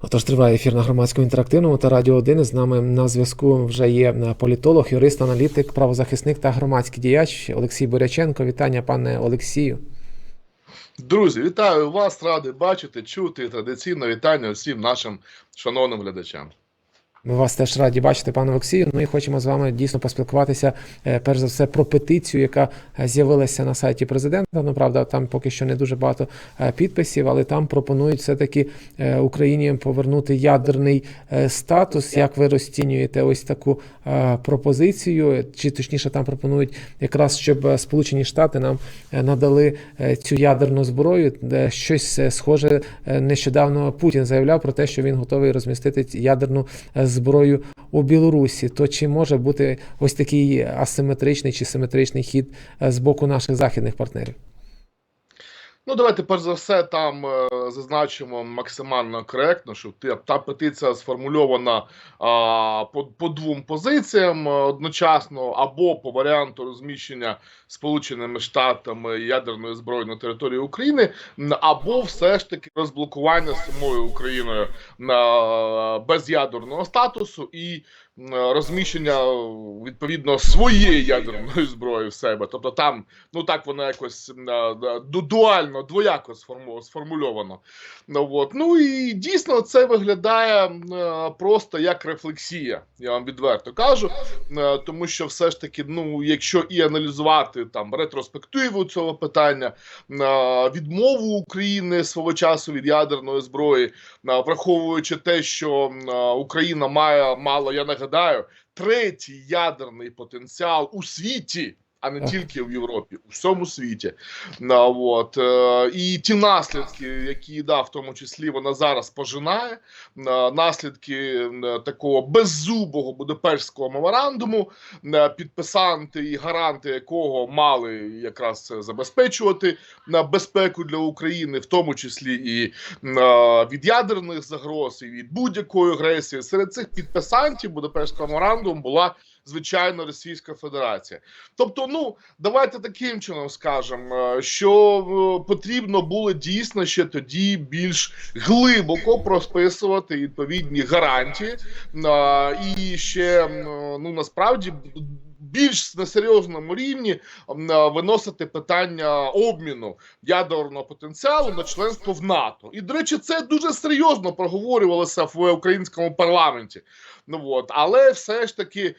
Отож, триває ефір на громадському інтерактивному та радіо 1. З нами на зв'язку вже є е, політолог, юрист, аналітик, правозахисник та громадський діяч Олексій Буряченко. Вітання, пане Олексію. Друзі, вітаю вас, радий бачити, чути традиційно вітання всім нашим шановним глядачам. Ми вас теж раді бачити, пане Олексію. Ну і хочемо з вами дійсно поспілкуватися е, перш за все про петицію, яка е, з'явилася на сайті президента. Ну правда, там поки що не дуже багато е, підписів, але там пропонують все-таки е, Україні повернути ядерний статус. Як ви розцінюєте ось таку пропозицію? Чи точніше там пропонують якраз, щоб Сполучені Штати нам надали цю ядерну зброю? Щось схоже нещодавно Путін заявляв про те, що він готовий розмістити ядерну е, зброю у Білорусі. То чи може бути ось такий асиметричний чи симетричний хід е, з боку наших західних партнерів? Ну, давайте перш за все там е, зазначимо максимально коректно, що та петиція сформульована а, по, по двом позиціям е, одночасно, або по варіанту розміщення Сполученими Штатами ядерної зброї на території України, або все ж таки розблокування самою Україною на без ядерного статусу і розміщення відповідно своєї ядерної зброї в себе. Тобто там ну так воно якось е, дуально, двояко сформу- сформульовано. Ну, от. ну і дійсно це виглядає е, просто як рефлексія, я вам відверто кажу. Е, Тому що все ж таки, ну, якщо і аналізувати там ретроспективу цього питання, відмову України свого часу від ядерної зброї, враховуючи те, що Україна має мало, я нагадаю, третій ядерний потенціал у світі. А не тільки в Європі, у всьому світі. На, от, е, і ті наслідки, які да, в тому числі вона зараз пожинає, е, наслідки е, такого беззубого Будапештського меморандуму, підписанти і гаранти якого мали якраз забезпечувати на безпеку для України, в тому числі і від ядерних загроз, і від будь-якої агресії. Серед цих підписантів Будапештського меморандуму була звичайно Російська Федерація. Тобто, ну давайте таким чином скажемо, е, що е, потрібно було дійсно ще тоді більш глибоко просписувати відповідні гарантії, е, і ще ну насправді. Більш на серйозному рівні виносити питання обміну ядерного потенціалу на членство в НАТО. І до речі, це дуже серйозно проговорювалося в українському парламенті. Ну от, але все ж таки.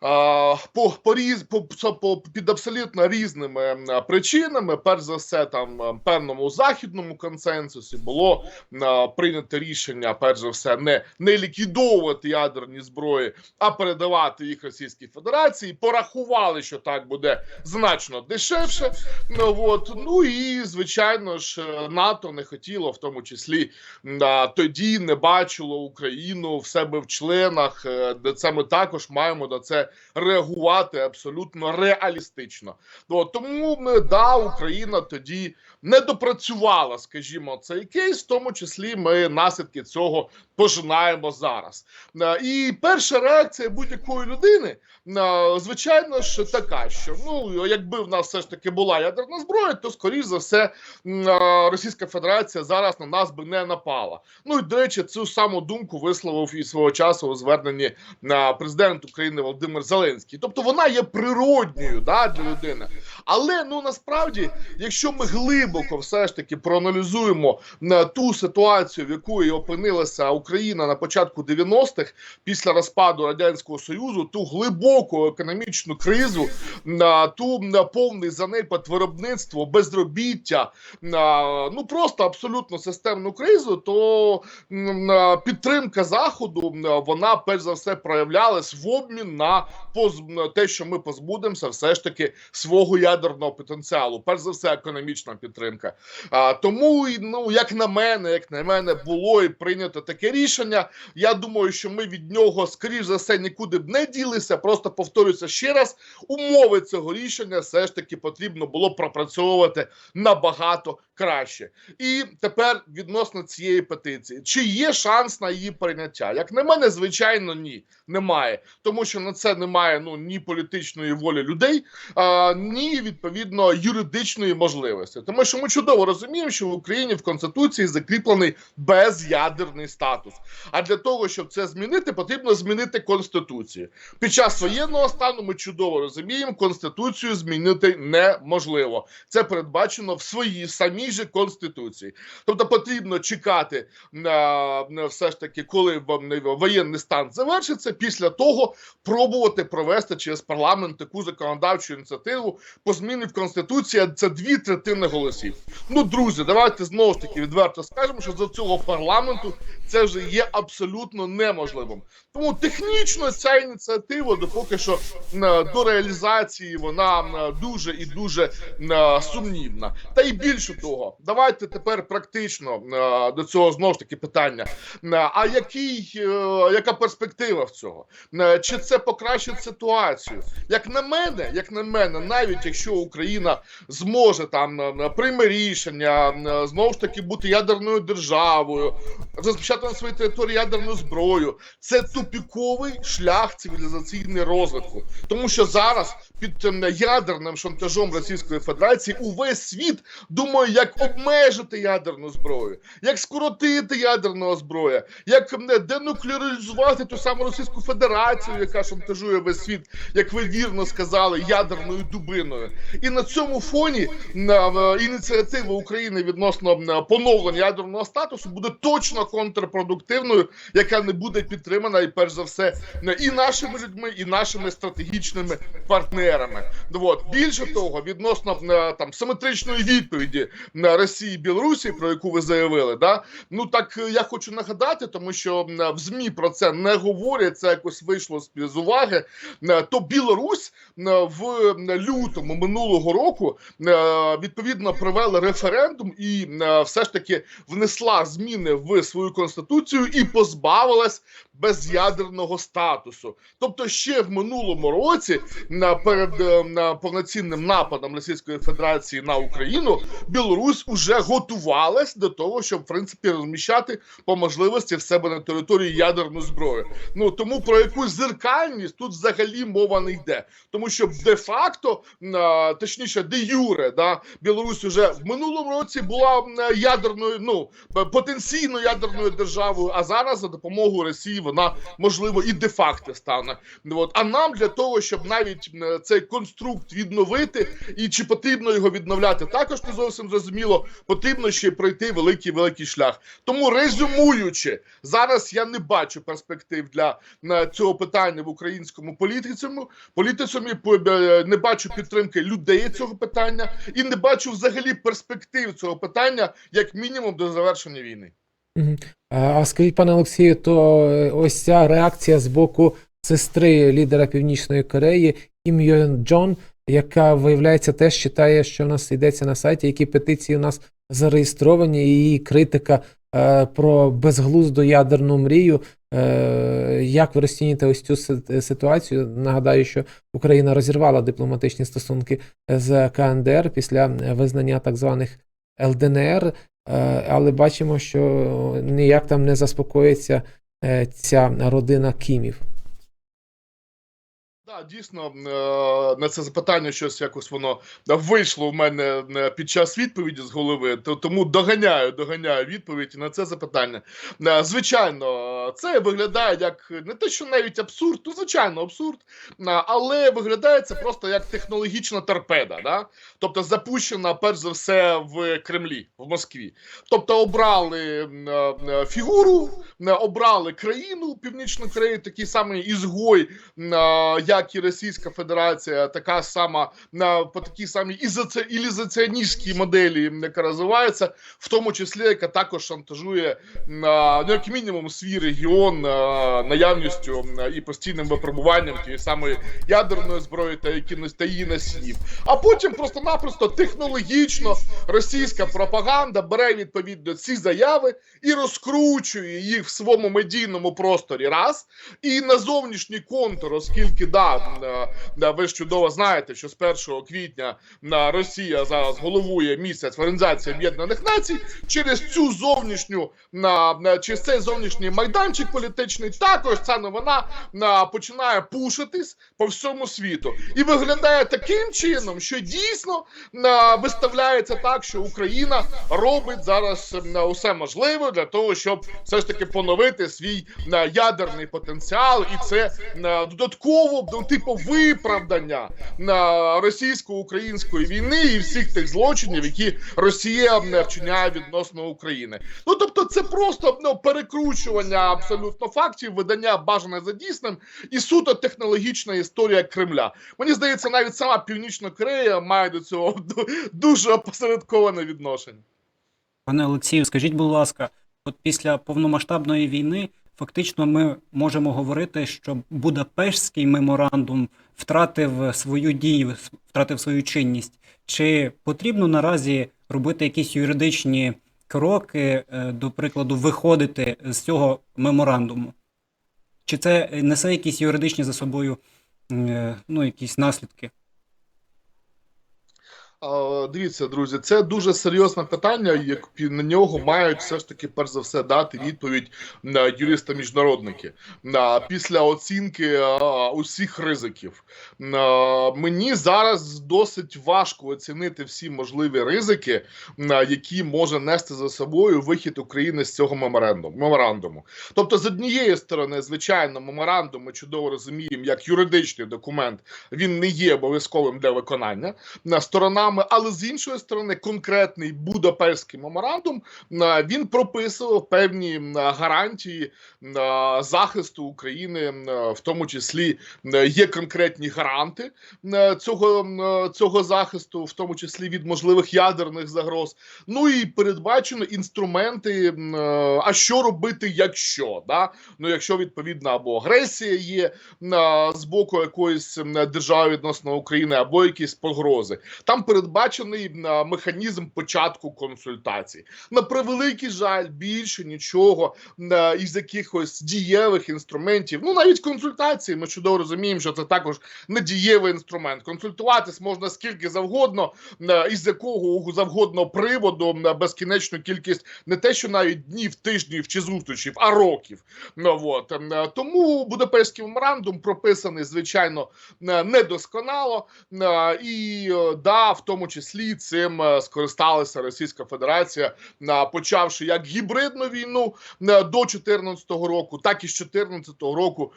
По, по, різ, по, по, під абсолютно різними причинами, перш за все, там певному західному консенсусі було а, прийнято рішення, перш за все, не, не ліквідовувати ядерні зброї, а передавати їх Російській Федерації. Порахували, що так буде значно дешевше. Ну от ну і звичайно ж, е, НАТО не хотіло, в тому числі а, тоді не бачило Україну в себе в членах, е, де це ми також маємо на це реагувати абсолютно реалістично. Ну, тому м, да, Україна тоді не допрацювала, скажімо, цей кейс, в тому числі ми наслідки цього пожинаємо зараз. Е, І перша реакція будь-якої людини, е, звичайно ж, така, що ну якби в нас все ж таки була ядерна зброя, то скоріш за все е, Російська Федерація зараз на нас би не напала. Ну і до речі, цю саму думку висловив і свого часу у зверненні президент України Володимир Зеленський. Тобто вона є природньою да, для людини. Але ну насправді, якщо ми глибоко все ж таки проаналізуємо на ту ситуацію, в якої опинилася Україна на початку 90-х після розпаду радянського союзу, ту глибоку економічну кризу, на ту на повний занепад виробництво, безробіття, на, ну просто абсолютно системну кризу, то підтримка заходу вона перш за все проявлялась в обмін на поз те, що ми позбудемося все ж таки свого ядерного потенціалу. Перш за все, економічна підтримка. А, тому, ну як на мене, як на мене, було і прийнято таке рішення. Я думаю, що ми від нього, скоріш за все, нікуди б не ділися. Просто повторюся ще раз: умови цього рішення все ж таки потрібно було пропрацьовувати набагато краще. І тепер відносно цієї петиції, чи є шанс на її прийняття? Як на мене, звичайно, ні, немає, тому що на це немає ну ні політичної волі людей, а, ні відповідно юридичної можливості, тому що ми чудово розуміємо, що в Україні в конституції закріплений безядерний статус. А для того, щоб це змінити, потрібно змінити конституцію. Під час воєнного стану ми чудово розуміємо, конституцію змінити неможливо. Це передбачено в своїй самій же конституції. Тобто потрібно чекати на, на все ж таки, коли в- воєнний стан завершиться. Після того пробувати провести через парламент таку законодавчу ініціативу по зміни в конституції. Це дві третини голосів. Ну, друзі, давайте знову ж таки відверто скажемо, що за цього парламенту це вже є абсолютно неможливим. Тому технічно ця ініціатива допоки що е, до реалізації вона е, дуже і дуже е, сумнівна. Та й більше того, давайте тепер практично до цього знову ж таки питання. А який, яка перспектива в цього? Чи це покращить ситуацію? Як на мене, як на мене, навіть якщо Україна зможе там прийме рішення знову ж таки бути ядерною державою, розпочати на своїй території ядерну зброю, це тупіковий шлях цивілізаційного розвитку, тому що зараз під ем, ядерним шантажом Російської Федерації увесь світ думає, як обмежити ядерну зброю, як скоротити ядерну зброю, як денуклеаризувати ту саму Російську Федерацію, яка шантажує весь світ, як ви вірно сказали, ядерною дубиною. І на цьому фоні е, ініціатива України відносно поновлення ядерного статусу буде точно контрпродуктивною, яка не буде підтримана і перш за все е, і нашими людьми, і нашими стратегічними партнерами. Ну, От. більше того, відносно е, там симетричної відповіді на Росії і Білорусі, про яку ви заявили, да ну так е, я хочу нагадати, тому що в змі про це не говорять. Це якось вийшло з уваги. Е, То Білорусь е, в лютому минулого року е, відповідно провела референдум і е, все ж таки внесла зміни в свою конституцію і позбавилась безядерного статусу. Тобто, ще в минулому році на перед е, на повноцінним нападом Російської Федерації на Україну Білорусь уже готувалась до того, щоб в принципі розміщати по можливості в себе на території ядерну зброю. Ну тому про якусь зеркальність тут взагалі мова не йде, тому що де-факто, а, точніше, де юре, да, Білорусь уже в минулому році була ядерною, ну потенційно ядерною державою. А зараз за допомогою Росії вона можливо і де-факто стане. Ну, От а нам для того, щоб навіть цей конструкт відновити, і чи потрібно його відновляти, також не зовсім зрозуміло. Потрібно ще пройти великий великий шлях. Тому резюмуючи, зараз я не бачу перспектив для цього питання в українському політицьому. Політицумі е, не бачу підтримки людей цього питання і не бачу взагалі перспектив цього питання як мінімум до завершення війни. А скажіть, пане Олексію, то е, ось ця реакція з боку сестри лідера Північної Кореї Кім Йон Джон, яка виявляється теж читає, що в нас йдеться на сайті, які петиції у нас зареєстровані, і її критика е, про безглузду ядерну мрію. Е, як ви розцінюєте ось цю ситуацію? Нагадаю, що Україна розірвала дипломатичні стосунки з КНДР після визнання так званих ЛДНР. Е, але бачимо, що ніяк там не заспокоїться е, ця родина Кімів. Так, дійсно е, на це запитання щось якось воно вийшло в мене е, під час відповіді з голови. Тому доганяю, доганяю відповідь на це запитання. Е, Звичайно, це виглядає як не те, що навіть абсурд, ну звичайно, абсурд, але виглядає це просто як технологічна торпеда. Да? Тобто запущена перш за все в Кремлі, в Москві. Тобто обрали фігуру, обрали країну Північну Корею, такий самий ізгой, е, як і Російська Федерація, така сама на по такій самій ілізаціоністській моделі, яка розвивається, в тому числі яка також шантажує ну, як мінімум свій регіон наявністю і постійним випробуванням тієї самої ядерної зброї та якимось та її носіїв. А потім просто-напросто технологічно російська пропаганда бере відповідно ці заяви і розкручує їх в своєму медійному просторі раз. І на зовнішній контур, оскільки да, е, ви ж чудово знаєте, що з 1 квітня на Росія зараз головує місяць Організації Об'єднаних Націй через цю зовнішню на через цей зовнішній майданчик політичний. Також ця новина на починає пушитись по всьому світу і виглядає таким чином, що дійсно виставляється так, що Україна робить зараз усе можливе для того, щоб все ж таки поновити свій ядерний потенціал, і це додатково типу виправдання на російсько-української війни і всіх тих злочинів, які Росія не вчиняє відносно України. Ну тобто, це просто ну, перекручування абсолютно фактів, видання бажане за дійсним і суто технологічна історія Кремля. Мені здається, навіть сама Північна Корея має до цього дуже опосередковане відношення. Пане Олексію, скажіть, будь ласка, от після повномасштабної війни фактично ми можемо говорити, що Будапештський меморандум втратив свою дію, втратив свою чинність. Чи потрібно наразі робити якісь юридичні кроки, е, до прикладу, виходити з цього меморандуму? Чи це несе якісь юридичні за собою е, ну, якісь наслідки? Дивіться, друзі, це дуже серйозне питання, як на нього мають все ж таки перш за все дати відповідь на юриста-міжнародники на після оцінки усіх ризиків. Мені зараз досить важко оцінити всі можливі ризики, які може нести за собою вихід України з цього меморандуму. Тобто, з однієї сторони, звичайно, меморандум ми чудово розуміємо як юридичний документ, він не є обов'язковим для виконання на сторонами, але з іншої сторони, конкретний Будапештський меморандум він прописував певні гарантії захисту України, в тому числі є конкретні гаранти цього, цього захисту, в тому числі від можливих ядерних загроз. Ну і передбачено інструменти. а, що робити, якщо да? Ну, якщо відповідно або агресія є з боку якоїсь держави відносно України, або якісь погрози. Там передбачений механізм початку консультацій. На превеликий жаль, більше нічого із якихось дієвих інструментів. Ну навіть консультації. Ми чудово розуміємо, що це також не дієвий інструмент. Консультуватись можна скільки завгодно, із якого завгодно приводу на безкінечну кількість не те, що навіть днів, тижнів чи зустрічів, а років. Ну, от. Тому Будапештський меморандум прописаний, звичайно, недосконало. І да, в тому числі цим е, скористалася Російська Федерація, почавши як гібридну війну до 2014 року, так і з 2014 року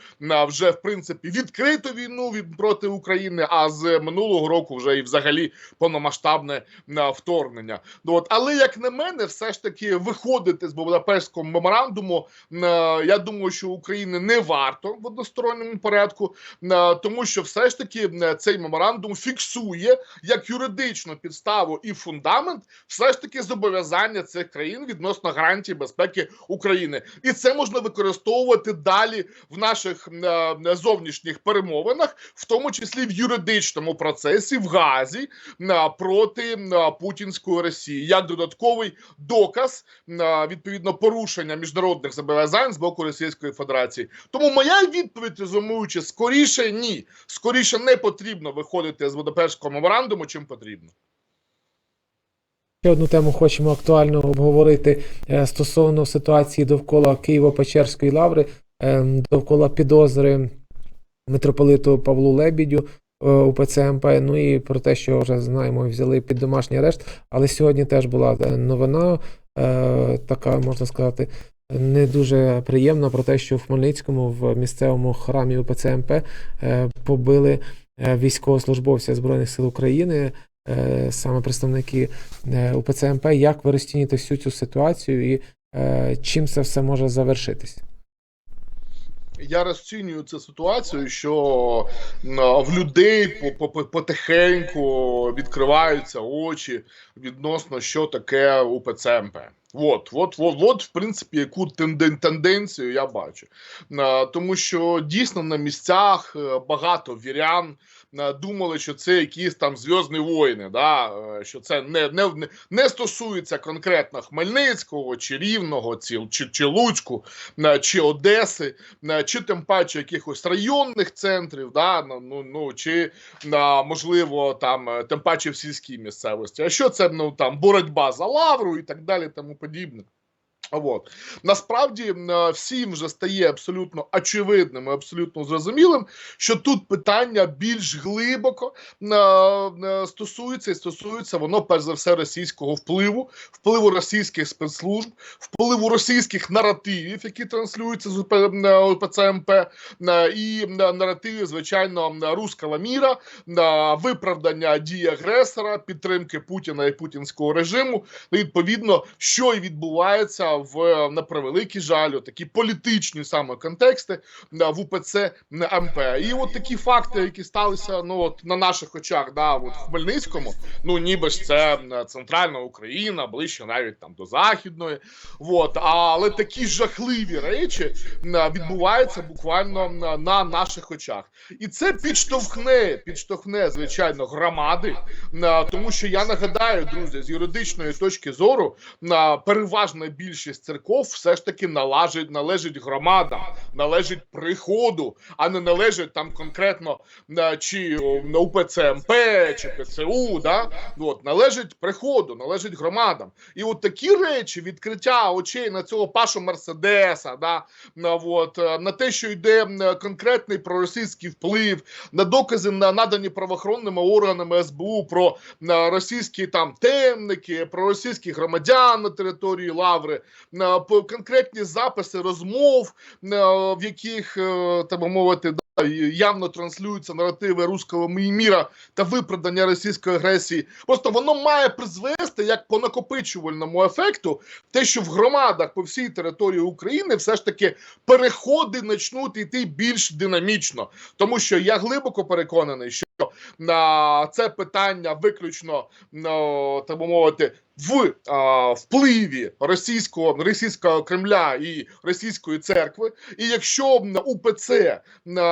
вже в принципі відкриту війну проти України. А з минулого року вже і взагалі повномасштабне вторгнення. Ну, от, але як на мене, все ж таки виходити з Будапештського меморандуму. Я думаю, що України не варто в односторонньому порядку, тому що все ж таки цей меморандум фіксує як юридичну підставу і фундамент, все ж таки зобов'язання цих країн відносно гарантії безпеки України, і це можна використовувати далі в наших е, зовнішніх перемовинах, в тому числі в юридичному процесі в Газі е, проти е, путінської Росії, як додатковий доказ відповідно порушення міжнародних зобов'язань з боку Російської Федерації. Тому моя відповідь, резумуючи, скоріше ні, скоріше не потрібно виходити з Будапештського меморандуму, чим потрібно. Ще одну тему хочемо актуально обговорити е, стосовно ситуації довкола Києво-Печерської лаври, е, довкола підозри митрополиту Павлу Лебідю е, УПЦ МП. Ну і про те, що вже знаємо, взяли під домашній арешт. Але сьогодні теж була новина, така можна сказати. Не дуже приємна про те, що в Хмельницькому в місцевому храмі УПЦ МП е, побили військовослужбовця Збройних сил України, саме представники е, УПЦ МП. Як ви розцінюєте всю цю ситуацію і е, чим це все може завершитись? Я розцінюю цю ситуацію, що в людей по- по- потихеньку відкриваються очі відносно що таке УПЦ МП. От, от, от, от, в принципі, яку тенден, тенденцію я бачу. Тому що дійсно на місцях е, багато вірян е, думали, що це якісь там зв'язні воїни, да? е, що це не, не, не- стосується конкретно Хмельницького, чи Рівного, чи, чи, чи Луцьку, чи Одеси, чи тим паче якихось районних центрів, да? ну, ну, ну, чи можливо там тим паче в сільській місцевості. А що це ну, там боротьба за лавру і так далі, тому подібне. От. Насправді е, всім вже стає абсолютно очевидним, і абсолютно зрозумілим, що тут питання більш глибоко е, е, стосується і стосується воно перш за все російського впливу, впливу російських спецслужб, впливу російських наративів, які транслюються з УП, МП, е, і наративів, звичайно, руского міра, е, виправдання дій агресора, підтримки Путіна і путінського режиму. Ну, відповідно, що і відбувається в на превеликий жаль, такі політичні саме контексти в УПЦ МП. І от такі факти, які сталися ну от на наших очах, да, от в Хмельницькому, ну ніби ж це центральна Україна, ближче навіть там до західної. От, але такі жахливі речі відбуваються буквально на наших очах. І це підштовхне, підштовхне, звичайно, громади, тому що я нагадаю, друзі, з юридичної точки зору на переважна більшість церков все ж таки належить, належить громадам, належить приходу, а не належить там конкретно на чи на УПЦ МП, чи ПЦУ, да? От, належить приходу, належить громадам. І от такі речі, відкриття очей на цього Пашу Мерседеса, да? на, от, е, на те, що йде конкретний проросійський вплив, на докази на надані правоохоронними органами СБУ про російські там темники, про російських громадян на території Лаври, конкретні записи розмов, в яких е, так би мовити, явно транслюються наративи руського міра та виправдання російської агресії. Просто воно має призвести як по накопичувальному ефекту, те, що в громадах по всій території України все ж таки переходи почнуть йти більш динамічно, тому що я глибоко переконаний, що на це питання виключно ну, так би мовити. В а, впливі російського російського Кремля і російської церкви, і якщо УПЦ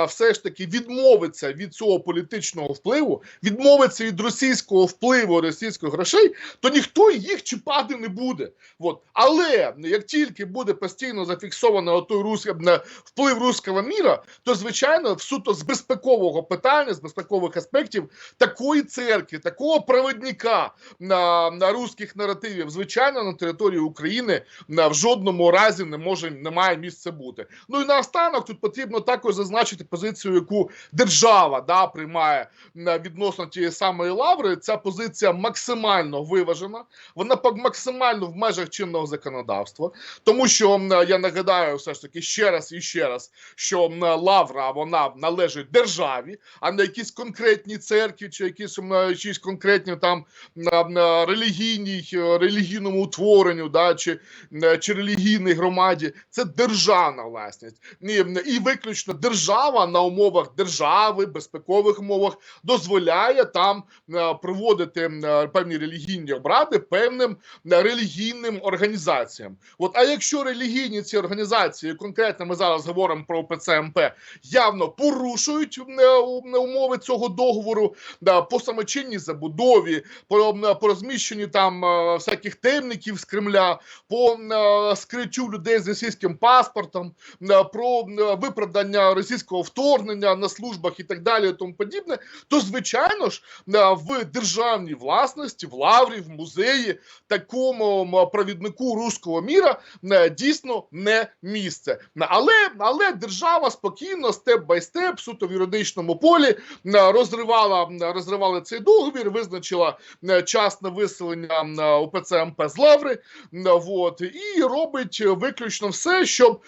все ж таки відмовиться від цього політичного впливу, відмовиться від російського впливу російських грошей, то ніхто їх чіпати не буде. От. Але як тільки буде постійно зафіксовано той рус... м, вплив руського міра, то звичайно в суто з безпекового питання, з безпекових аспектів такої церкви, такого провідника на, на руських наративів, звичайно, на території України на, в жодному разі не може не має місця бути. Ну і наостанок тут потрібно також зазначити позицію, яку держава да приймає на відносно тієї самої лаври. Ця позиція максимально виважена, вона максимально в межах чинного законодавства, тому що я нагадаю, все ж таки ще раз і ще раз, що лавра вона належить державі, а не якісь конкретні церкві чи якісь якісь конкретні там на, релігійній е, релігійному утворенню, да, чи, е, чи релігійній громаді. Це державна власність. І, і виключно держава на умовах держави, безпекових умовах дозволяє там е, проводити е, певні релігійні обради певним е, релігійним організаціям. От, а якщо релігійні ці організації, конкретно ми зараз говоримо про ОПЦ МП, явно порушують е, е, умови цього договору да, по самочинній забудові, по, е, по розміщенню там е, всяких темників з Кремля, по е, скриттю людей з російським паспортом, е, про е, виправдання російського вторгнення на службах і так далі, і тому подібне, то звичайно ж е, в державній власності, в лаврі, в музеї, такому провіднику руського міра е, дійсно не місце. Але, але держава спокійно, степ бай степ, суто в юридичному полі е, розривала, розривала цей договір, визначила е, час на виселення е, УПЦ МП з лаври. Вот, і робить виключно все, щоб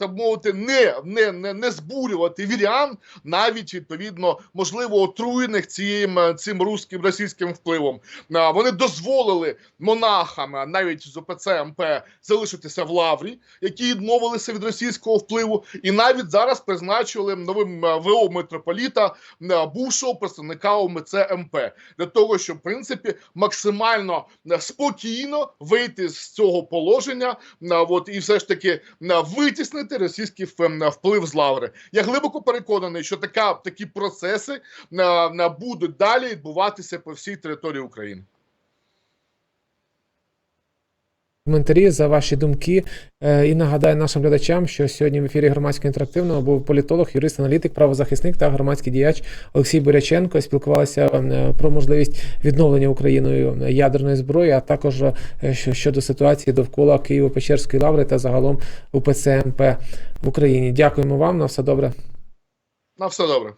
так мовити, не, не, не, не збурювати вірян, навіть відповідно можливо отруєних цим, цим руським російським впливом. Вони дозволили монахам, навіть з ОПЦ МП, залишитися в лаврі, які відмовилися від російського впливу, і навіть зараз призначили новим ВО митрополіта бувшого представника ОМЦ МП для того, щоб в принципі максимально е, спокійно вийти з цього положення, на от і все ж таки на витіснити російський вплив з лаври. Я глибоко переконаний, що така такі процеси на е, будуть далі відбуватися по всій території України. Коментарі за ваші думки. Е, І нагадаю нашим глядачам, що сьогодні в ефірі громадського інтерактивного був політолог, юрист, аналітик, правозахисник та громадський діяч Олексій Буряченко. Спілкувалися е, про можливість відновлення Україною ядерної зброї, а також е, щодо ситуації довкола Києво-Печерської лаври та загалом УПЦ МП в Україні. Дякуємо вам. На все добре. На все добре.